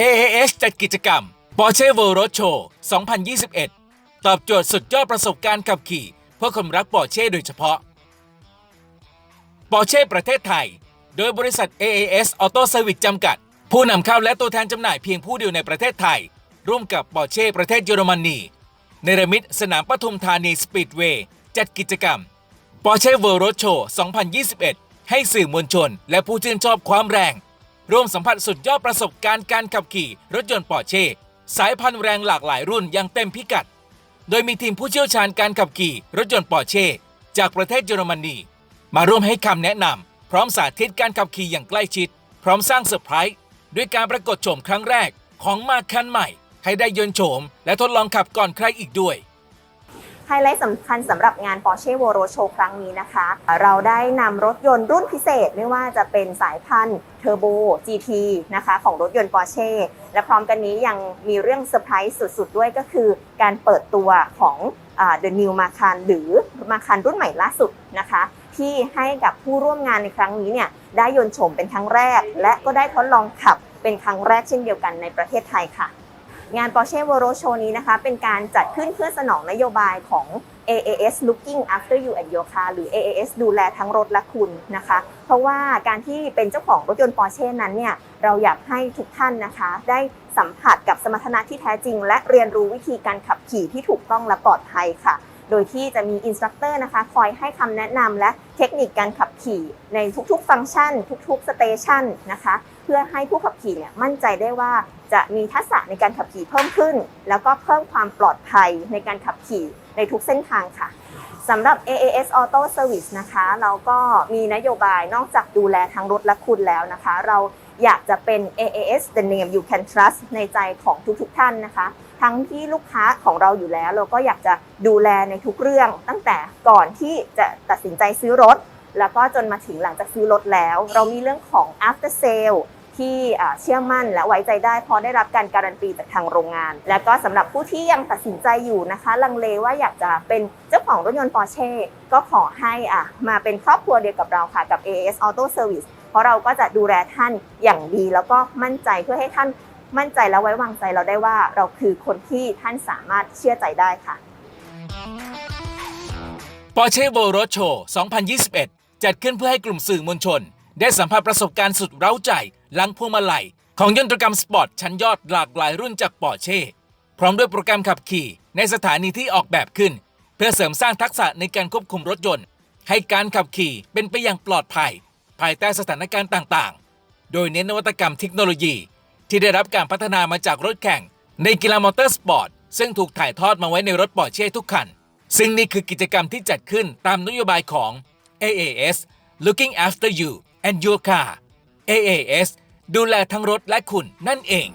AAS จัดกิจกรรม Porsche World Road Show 2021 ตอบโจทย์สุดยอดประสบการณ์ขับขี่ เพื่อคนรักปอร์เช่โดยเฉพาะปอร์เช่ประเทศไทย โดยบริษัท AAS Auto Service จำกัด ผู้นำเข้าและตัวแทนจำหน่ายเพียงผู้เดียวในประเทศไทย ร่วมกับปอร์เช่ประเทศเยอรมนีเนรมิตสนามปทุมธานีสปีดเวย์จัดกิจกรรมปอร์เช่ World Road Show 2021 ให้สื่อมวลชน และผู้ชื่นชอบความแรง ร่วมสัมผัสสุดยอดประสบการณ์การขับขี่ รถยนต์ปอร์เช่ สายพันธุ์แรงหลากหลายรุ่นอยังเต็มพิกัด โดยมีทีมผู้เชี่ยวชาญการขับขี่ รถยนต์ปอร์เช่ จากประเทศเยอรมนี มาร่วมให้คำแนะนำพร้อมสาธิตการขับขี่อย่างใกล้ชิด พร้อมสร้างเซอร์ไพรส์ด้วยการปรากฏโฉมครั้งแรกของมาคันใหม่ ให้ได้ยนโฉมและทดลองขับก่อนใครอีกด้วย ไฮไลท์สำคัญสำหรับงาน Porsche w o r o Show ครั้งนี้นะคะ เราได้นำรถยนต์รุ่นพิเศษไม่ว่าจะเป็นสายพันธุ์ Turbo GT นะคะของรถยนต์ Porsche และพร้อมกันนี้ยังมีเรื่องเซอร์ไพรส์สุดๆ ด้วยก็คือการเปิดตัวของ The New Macan หรือ Macan รุ่นใหม่ล่าสุดนะคะ ที่ให้กับผู้ร่วมงานในครั้งนี้เนี่ยได้ยนต์โฉมเป็นครั้งแรก และก็ได้ทดลองขับเป็นครั้งแรกเช่นเดียวกันในประเทศไทยค่ะ งาน Porsche w o r o Show นี้นะคะ เป็นการจัดขึ้นเพื่อสนองนโยบายของ AAS Looking After You and Your Car หรือ AAS ดูแลทั้งรถและคุณนะคะ เพราะว่าการที่เป็นเจ้าของรถยนต์ Porsche นั้นเนี่ย เราอยากให้ทุกท่านนะคะ ได้สัมผัสกับสมรรถนะที่แท้จริง และเรียนรู้วิธีการขับขี่ที่ถูกต้องและปลอดภัยค่ะ โดยที่จะมีอินสตรัคเตอร์นะคะคอยให้คำแนะนำและเทคนิคการขับขี่ในทุกๆ ฟังก์ชัน ทุกๆ สเตชันนะคะ เพื่อให้ผู้ขับขี่เนี่ยมั่นใจได้ว่าจะมีทักษะในการขับขี่เพิ่มขึ้น แล้วก็เพิ่มความปลอดภัยในการขับขี่ในทุกเส้นทางค่ะ สำหรับ AAS Auto Service นะคะ เราก็มีนโยบายนอกจากดูแลทั้งรถและคุณแล้วนะคะ เราอยากจะเป็น AAS the name you can trust ในใจของทุกๆท่านนะคะ ทั้งที่ลูกค้าของเราอยู่แล้ว เราก็อยากจะดูแลในทุกเรื่อง ตั้งแต่ก่อนที่จะตัดสินใจซื้อรถ แล้วก็จนมาถึงหลังจากซื้อรถแล้ว เรามีเรื่องของ after sale ที่เชื่อมั่นและไว้ใจได้เพราะได้รับการการันตีจากทางโรงงาน และก็สำหรับผู้ที่ยังตัดสินใจอยู่นะคะ ลังเลว่าอยากจะเป็นเจ้าของรถยนต์ Porsche ก็ขอให้อะมาเป็นครอบครัวเดียวกับเราค่ะกับ AS Auto Service เพราะเราก็จะดูแลท่านอย่างดี แล้วก็มั่นใจเพื่อให้ท่านมั่นใจและไว้วางใจเราได้ว่าเราคือคนที่ท่านสามารถเชื่อใจได้ค่ะ Porsche World Road Show 2021 จัดขึ้นเพื่อให้กลุ่มสื่อมวลชน ได้สัมผัสประสบการณ์สุดเร้าใจ หลังพวงมาลัย ของยนตรกรรมสปอร์ตชั้นยอดหลากหลายรุ่นจากปอร์เช่พร้อมด้วยโปรแกรมขับขี่ ในสถานีที่ออกแบบขึ้น เพื่อเสริมสร้างทักษะในการควบคุมรถยนต์ ให้การขับขี่เป็นไปอย่างปลอดภัย ภายใต้สถานการณ์ต่างๆ โดยเน้นนวัตกรรมเทคโนโลยี ที่ได้รับการพัฒนามาจากรถแข่ง ในกีฬามอเตอร์สปอร์ตซึ่งถูกถ่ายทอดมาไว้ในรถปอร์เช่ทุกคัน ซึ่งนี่คือกิจกรรมที่จัดขึ้นตามนโยบายของ AAS Looking After You and Your Car AAS ดูแลทั้งรถและคุณนั่นเอง